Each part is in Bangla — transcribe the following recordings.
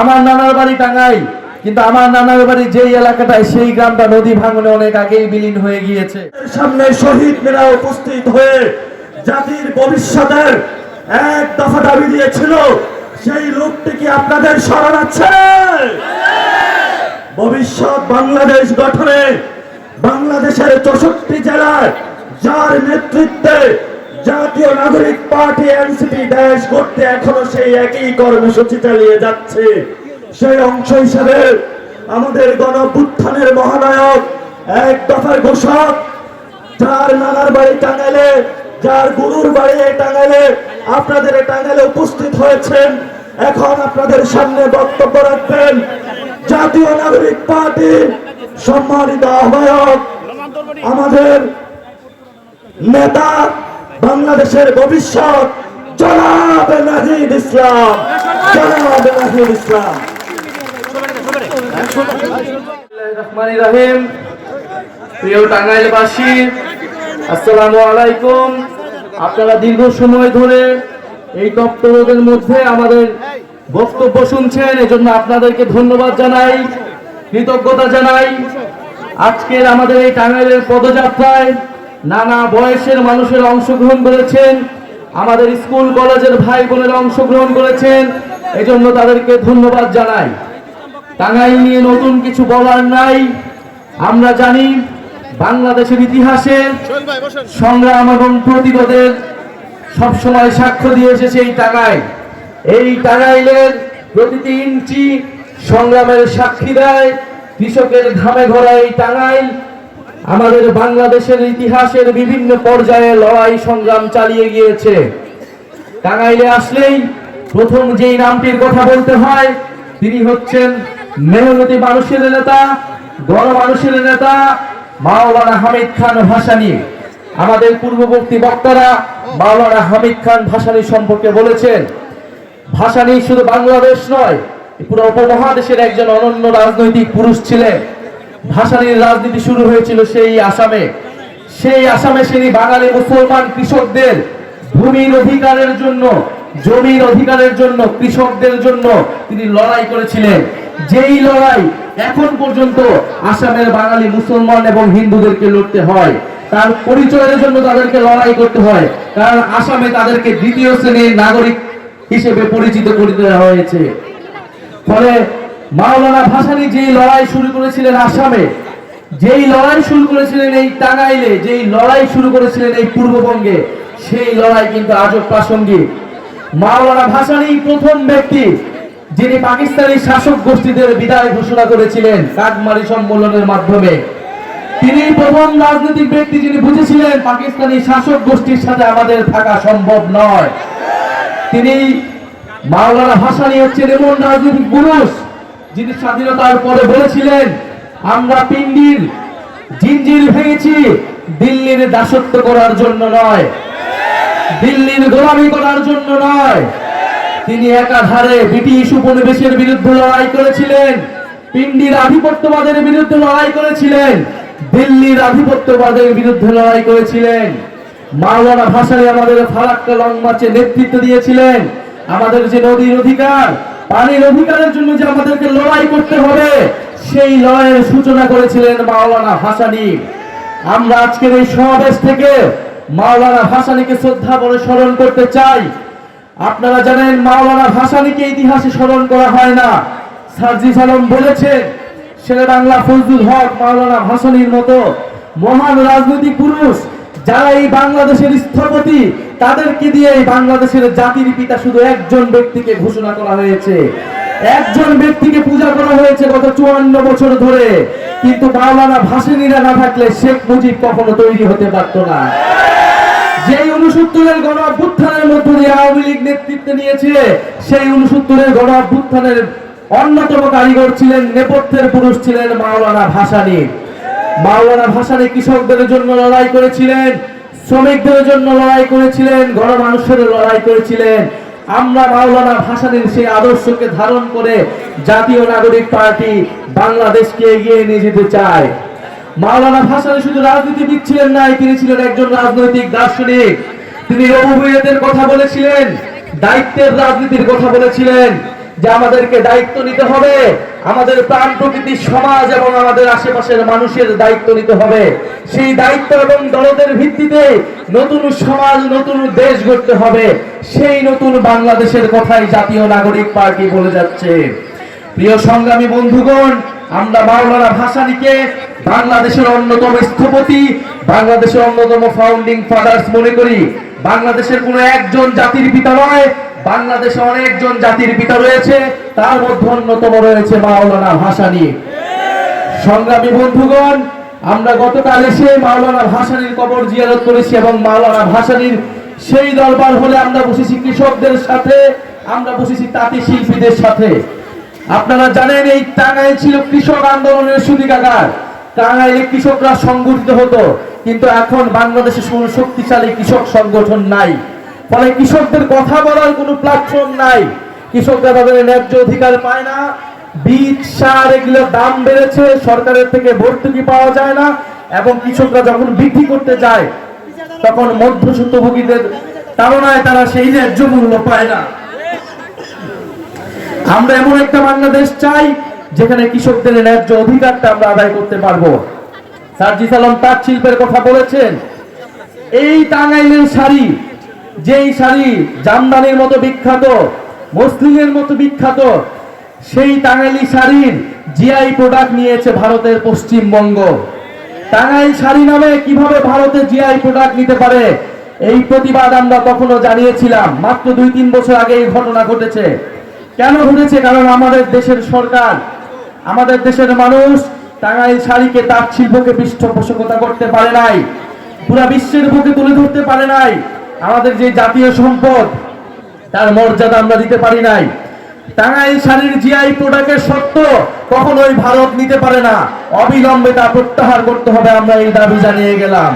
আমার নানার বাড়ি টাঙ্গাই কিন্তু আমার নানার বাড়ি যেই এলাকাটায়, সেই গ্রামটা নদী ভাঙনে অনেক আগেই বিলীন হয়ে গিয়েছে। সামনে শহীদ মেরা উপস্থিত হয়ে জাতির ভবিষ্যতের এক দফা দাবি দিয়েছিল, সেই লোকটি কি আপনাদের স্মরণ আছে? ভবিষ্যৎ বাংলাদেশ গঠনে বাংলাদেশের চৌষট্টি জেলায় যার নেতৃত্বে জাতীয় নাগরিক পার্টি এনসিপি দেশ করতে এখনও সেই একই কর্মসূচি চালিয়ে যাচ্ছে। সেই অংশ হিসেবে আমাদের গণপুত্থানের মহানায়ক এক দফার ঘোষক, যার নানার বাড়ি টাঙ্গাইলে, যার গুরুর বাড়ি এই টাঙ্গাইলে আপনাদের এই টাঙ্গাইলে উপস্থিত হয়েছেন। এখন আপনাদের সামনে বক্তব্য রাখবেন। জাতীয় নাগরিক পার্টি সম্মানিত আহ্বায়ক, আমাদের নেতা বাংলাদেশের ভবিষ্যৎ জনাব নাজিদ ইসলাম জনাব নাজিদ ইসলাম। রহমানির রহিম প্রিয় টাঙ্গাইলবাসী আসসালামু আলাইকুম। আপনারা দীর্ঘ সময় ধরে এই দপ্তরের মধ্যে আমাদের বক্তব্য শুনছেন এজন্য আপনাদেরকে ধন্যবাদ জানাই কৃতজ্ঞতা জানাই। আজকের আমাদের এই টাঙ্গাইলের পদযাত্রায় নানা বয়সের মানুষের অংশগ্রহণ করেছেন। আমাদের স্কুল, কলেজের ভাই বোনেরা অংশগ্রহণ করেছেন। এজন্য তাদেরকে ধন্যবাদ জানাই। টাঙ্গাইল নিয়ে নতুন কিছু বলার নাই। আমরা জানি বাংলাদেশের ইতিহাসে সংগ্রাম এবং প্রতিরোধের সবসময় সাক্ষ্য দিয়ে এসেছে এই টাঙ্গাইল এই টাঙ্গাইলের প্রতিটি ইঞ্চি সংগ্রামের সাক্ষী দেয়, কৃষকের ঘামে ঘোরা এই টাঙ্গাইল আমাদের বাংলাদেশের ইতিহাসের বিভিন্ন পর্যায়ে লড়াই সংগ্রাম চালিয়ে গিয়েছে। টাঙ্গাইলে আসলেই প্রথম যেই নামটির কথা বলতে হয়, তিনি হচ্ছেন মেহনতি মানুষের নেতা, গণ মানুষের নেতা, মাওলানা হামিদ খান ভাসানী। আমাদের পূর্ববর্তী বক্তারা মাওলানা হামিদ খান ভাসানী সম্পর্কে বলেছেন, ভাসানী শুধু বাংলাদেশ নয়, পুরো উপমহাদেশের একজন অনন্য রাজনৈতিক পুরুষ ছিলেন। ভাসানীর রাজনীতি শুরু হয়েছিল সেই আসামে। সেই আসামে তিনি বাঙালি মুসলমান কৃষকদের ভূমির অধিকারের জন্য, জমির অধিকারের জন্য, কৃষকদের জন্য তিনি লড়াই করেছিলেন। যেই লড়াই এখন পর্যন্ত আসামের বাঙালি মুসলমান এবং হিন্দুদেরকে লড়তে হয়। তার পরিচয়ের জন্য তাদেরকে লড়াই করতে হয়। কারণ আসামে তাদেরকে দ্বিতীয় শ্রেণির নাগরিক হিসেবে পরিচিত করে দেওয়া হয়েছে। ফলে মাওলানা ভাসানী যেই লড়াই শুরু করেছিলেন আসামে, যেই লড়াই শুরু করেছিলেন এই টাঙ্গাইলে, যেই লড়াই শুরু করেছিলেন এই পূর্ববঙ্গে, সেই লড়াই কিন্তু আজও প্রাসঙ্গিক। মাওলানা ভাসানী প্রথম ব্যক্তি যিনি পাকিস্তানি শাসক গোষ্ঠীদের বিদায় ঘোষণা করেছিলেন কাকমারি সম্মেলনের মাধ্যমে। তিনি প্রথম রাজনৈতিক ব্যক্তি যিনি বুঝেছিলেন পাকিস্তানি শাসক গোষ্ঠীর সাথে আমাদের থাকা সম্ভব নয়। তিনি মাওলানা ভাসানী হচ্ছেন এমন রাজনৈতিক পুরুষ যিনি স্বাধীনতার পরে বলেছিলেন, আমরা পিন্ডির জিঞ্জির ভেঙেছি, দিল্লির দাসত্ব করার জন্য নয়। দিল্লির গোলামি করার জন্য নয়। তিনি একাধারে ব্রিটিশ উপনিবেশের বিরুদ্ধে লড়াই করেছিলেন পিন্ডির আধিপত্যবাদের বিরুদ্ধে লড়াই করেছিলেন, দিল্লির আধিপত্যবাদের বিরুদ্ধে লড়াই করেছিলেন। মাওলানা ভাসানী আমাদের ফারাক্কা লং মার্চে নেতৃত্ব দিয়েছিলেন। আমাদের যে নদীর অধিকার পানির অধিকারের জন্য যে আমাদেরকে লড়াই করতে হবে, সেই লড়াইয়ের সূচনা করেছিলেন মাওলানা ভাসানী আমরা আজকের এই সমাবেশ থেকে মাওলানা ভাসানীকে শ্রদ্ধা বলে স্মরণ করতে চাই। আপনারা জানেন মাওলানা ভাসানীকে ইতিহাসে স্মরণ করা হয় না। সার্জি সালম বলেছেন শেরে বাংলা ফজলুল হক মাওলানা ভাসানীর মতো মহান রাজনৈতিক পুরুষ যারা এই বাংলাদেশের স্থপতি, তাদেরকে দিয়ে এই বাংলাদেশের জাতির পিতা শুধু একজন ব্যক্তিকে ঘোষণা করা হয়েছে। একজন ব্যক্তিকে পূজা করা হয়েছে গত চুয়ান্ন বছর ধরে। কিন্তু মাওলানা ভাসানীরা না থাকলে শেখ মুজিব কখনো তৈরি হতে পারতো না। যেই উনসত্তরের গণ অভ্যুত্থানের মধ্য দিয়ে আওয়ামী লীগ নেতৃত্ব নিয়েছে, সেই উনসত্তরের গণ অভ্যুত্থানের অন্যতম কারিগর ছিলেন নেপথ্যের পুরুষ ছিলেন মাওলানা ভাসানী। মাওলানা ভাসানী কৃষকদের জন্য লড়াই করেছিলেন, শ্রমিকদের জন্য লড়াই করেছিলেন, গণমানুষের লড়াই করেছিলেন। আমরা মাওলানা ভাসানীর সেই আদর্শকে ধারণ করে জাতীয় নাগরিক পার্টি বাংলাদেশকে এগিয়ে নিয়ে যেতে চায় মাওলানা ভাসানী শুধু রাজনীতিবিদ ছিলেন নাই তিনি ছিলেন একজন রাজনৈতিক দার্শনিক। তিনি রবুবিয়তের কথা বলেছিলেন, দায়িত্বের রাজনীতির কথা বলেছিলেন যে আমাদেরকে দায়িত্ব নিতে হবে। আমাদের প্রাণ প্রকৃতির সমাজ এবং আমাদের আশেপাশের মানুষের দায়িত্ব নিতে হবে। সেই দায়িত্ব এবং দলদের ভিত্তিতে নতুন সমাজ, নতুন দেশ গড়তে হবে। সেই নতুন বাংলাদেশের কথাই জাতীয় নাগরিক পার্টি বলে যাচ্ছে। প্রিয় সংগ্রামী বন্ধুগণ, আমরা মাওলানা ভাসানীকে বাংলাদেশের অন্যতম স্থপতি, বাংলাদেশের অন্যতম ফাউন্ডিং ফাদার্স মনে করি। বাংলাদেশের কোনো একজন জাতির পিতা নয় বাংলাদেশে অনেকজন জাতির পিতা রয়েছে, তার মধ্যে অন্যতম রয়েছে মাওলানা ভাসানী সংগ্রামী বন্ধুগণ, আমরা গতকাল এসে মাওলানা ভাসানীর কবর জিয়ারত করেছি এবং মাওলানা ভাসানীর সেই দরবার হলে আমরা বসেছি কৃষকদের সাথে, আমরা বসেছি তাঁতি শিল্পীদের সাথে। আপনারা জানেন এই টাঙ্গাইল ছিল কৃষক আন্দোলনের সুদিকাগার। টাঙ্গাইলে কৃষকরা সংগঠিত হতো, কিন্তু এখন বাংলাদেশে শক্তিশালী কৃষক সংগঠন নাই। ফলে কৃষকদের কথা বলার কোনো প্ল্যাটফর্ম নাই। কৃষকরা তাদের ন্যায্য অধিকার পায় না। বীজ, সার এগুলোর দাম বেড়েছে, সরকারের থেকে ভর্তুকি পাওয়া যায় না এবং কৃষকরা যখন বিক্রি করতে যায়, তখন মধ্যসূত্রভোগীদের তাড়নায় তারা সেই ন্যায্য মূল্য পায় না। আমরা এমন একটা বাংলাদেশ চাই, যেখানে কৃষকদের ন্যায্য অধিকারটা আমরা আদায় করতে পারব। সার্জি সালাম তাঁত শিল্পের কথা বলেছেন, এই টাঙ্গাইলের শাড়ি যেই শাড়ি জামদানির মতো বিখ্যাত, মসলিনের মতো বিখ্যাত, সেই টাঙ্গাইলি শাড়ির জিআই প্রোডাক্ট নিয়েছে ভারতের পশ্চিমবঙ্গ। টাঙ্গাইল শাড়ি নামে কীভাবে ভারতে জিআই প্রোডাক্ট নিতে পারে, এই প্রতিবাদ আমরা তখনও জানিয়েছিলাম। মাত্র দুই তিন বছর আগে এই ঘটনা ঘটেছে। কেন ঘটেছে? কারণ আমাদের দেশের সরকার, আমাদের দেশের মানুষ টাঙ্গাইল শাড়িকে তাঁত শিল্পকে পৃষ্ঠপোষকতা করতে পারে নাই, পুরা বিশ্বের বুকে তুলে ধরতে পারে নাই। আমাদের যে জাতীয় সম্পদ, তার মর্যাদা আমরা দিতে পারি নাই। টাঙ্গাইল শাড়ির জিআই প্রোডাক্টের সত্য কখনোই ভারত নিতে পারে না। অবিলম্বে তা প্রত্যাহার করতে হবে, আমরা এই দাবি জানিয়ে গেলাম।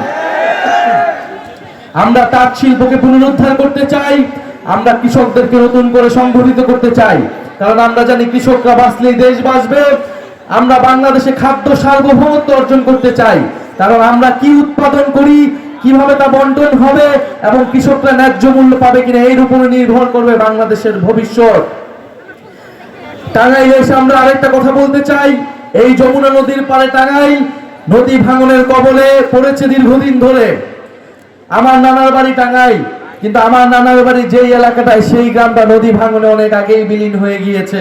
আমরা তাঁত শিল্পকে পুনরুদ্ধার করতে চাই, আমরা কৃষকদেরকে নতুন করে সংগঠিত করতে চাই। কারণ আমরা জানি কৃষকরা বাঁচলেই দেশ বাঁচবে, আমরা বাংলাদেশে খাদ্য সার্বভৌমত্ব অর্জন করতে চাই। কারণ আমরা কি উৎপাদন করি কীভাবে তা বন্টন হবে এবং কৃষকরা ন্যায্য মূল্য পাবে কিনা এর উপরে নির্ভর করবে বাংলাদেশের ভবিষ্যৎ। টাঙ্গাইলে এসে আমরা আরেকটা কথা বলতে চাই। এই যমুনা নদীর পারে টাঙ্গাইল নদী ভাঙনের কবলে পড়েছে দীর্ঘদিন ধরে। আমার নানার বাড়ি টাঙ্গাইল, কিন্তু আমার নানার বাড়ি যেই এলাকাটায় সেই গ্রামটা নদী ভাঙনে অনেক আগেই বিলীন হয়ে গিয়েছে।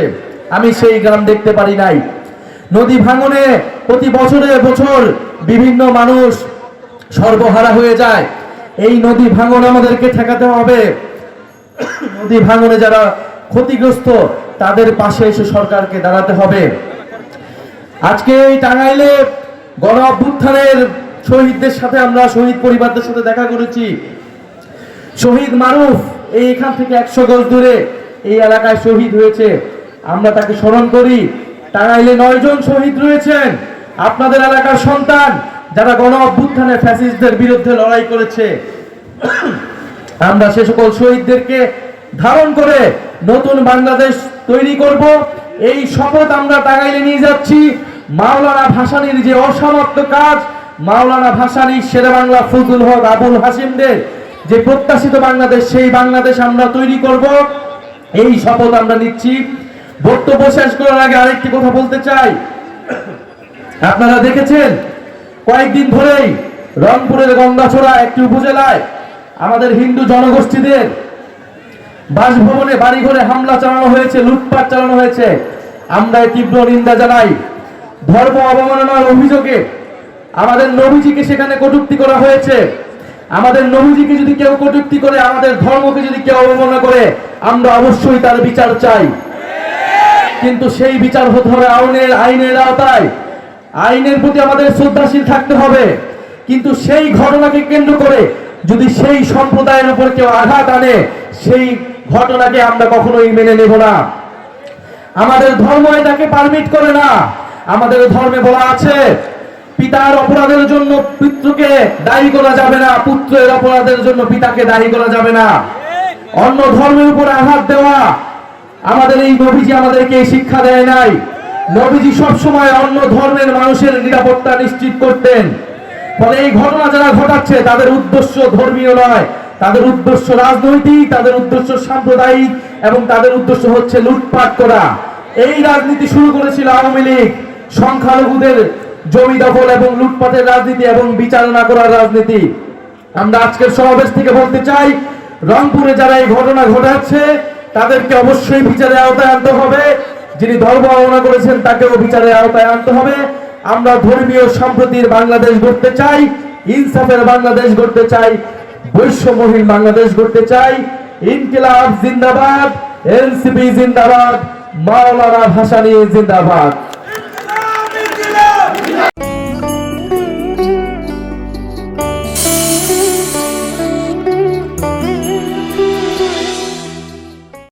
আমি সেই গ্রাম দেখতে পারি নাই। নদী ভাঙনে প্রতি বছরে বছর বিভিন্ন মানুষ সর্বহারা হয়ে যায়। এই নদী ভাঙন আমাদেরকে ঠেকাতে হবে। নদী ভাঙনে যারা ক্ষতিগ্রস্ত, তাদের পাশে এসে সরকারকে দাঁড়াতে হবে। আজকে এই টাঙ্গাইলে গণ অভ্যুত্থানের শহীদদের সাথে আমরা শহীদ পরিবারদের সাথে দেখা করেছি। শহীদ মারুফ এখান থেকে একশো গজ দূরে এই এলাকায় শহীদ হয়েছে। আমরা তাকে স্মরণ করি, টাঙ্গাইলে নয়জন শহীদ রয়েছেন। আপনাদের এলাকার সন্তান যারা গণ অভ্যুত্থানে ফ্যাসিস্টদের বিরুদ্ধে লড়াই করেছে, আমরা সে সকল শহীদদেরকে ধারণ করে নতুন বাংলাদেশ তৈরি করব। এই শপথ আমরা টাঙ্গাইলে নিয়ে যাচ্ছি। মাওলানা ভাসানির যে অসমাপ্ত কাজ, মাওলানা ভাসানি শেরে বাংলা ফজলুল হক আবুল হাসিমদের যে প্রত্যাশিত বাংলাদেশ, সেই বাংলাদেশ আমরা তৈরি করব। এই শপথ আমরা নিচ্ছি। বক্তব্য শেষ করার আগে আরেকটি কথা বলতে চাই। আপনারা দেখেছেন কয়েকদিন ধরেই রংপুরের গঙ্গাছড়া একটি উপজেলায় আমাদের হিন্দু জনগোষ্ঠীদের বাসভবনে বাড়িঘরে হামলা চালানো হয়েছে, লুটপাট চালানো হয়েছে। আমরা তীব্র নিন্দা জানাই। ধর্ম অবমাননার অভিযোগে আমাদের নবীজিকে সেখানে কটূক্তি করা হয়েছে। আমাদের নবীজিকে যদি কেউ কটূক্তি করে, আমাদের ধর্মকে যদি কেউ অবমাননা করে, আমরা অবশ্যই তার বিচার চাই। কিন্তু সেই বিচার হতে হবে আইনের আইনের আওতায়। আইনের প্রতি আমাদের শ্রদ্ধাশীল থাকতে হবে। কিন্তু সেই ঘটনাকে কেন্দ্র করে যদি সেই সম্প্রদায়ের উপর কেউ আঘাত আনে, সেই ঘটনাকে আমরা কখনোই মেনে নেব না। আমাদের ধর্ম এটাকে পারমিট করে না। আমাদের ধর্মে বলা আছে, পিতার অপরাধের জন্য পিতৃকে দায়ী করা যাবে না, পুত্রের অপরাধের জন্য পিতাকে দায়ী করা যাবে না। অন্য ধর্মের উপর আঘাত দেওয়া, আমাদের এই নবীজি আমাদেরকে শিক্ষা দেয় নাই। নবীজি সবসময় অন্য ধর্মের মানুষের নিরাপত্তা নিশ্চিত করতেন। ফলে এই ঘটনা যারা ঘটাচ্ছে, তাদের উদ্দেশ্য ধর্মীয় নয়। তাদের উদ্দেশ্য রাজনৈতিক, তাদের উদ্দেশ্য সাম্প্রদায়িক এবং তাদের উদ্দেশ্য হচ্ছে লুটপাট করা। এই রাজনীতি শুরু করেছিল আওয়ামী লীগ। সংখ্যালঘুদের জমি দখল এবং লুটপাটের রাজনীতি এবং বিচার না করার রাজনীতি। আমরা আজকের সমাবেশ থেকে বলতে চাই, রংপুরে যারা এই ঘটনা ঘটাচ্ছে, তাদেরকে অবশ্যই বিচারের আওতায় আনতে হবে। যিনি ধর্ম অবমাননা করেছেন তাকেও বিচারের আওতায় আনতে হবে। আমরা ধর্মীয় সম্প্রতির বাংলাদেশ গড়তে চাই, ইনসাফের বাংলাদেশ গড়তে চাই, বৈষম্যহীন বাংলাদেশ গড়তে চাই। ইনকিলাব জিন্দাবাদ, এনসিপি জিন্দাবাদ, মাওলানা ভাসানী জিন্দাবাদ।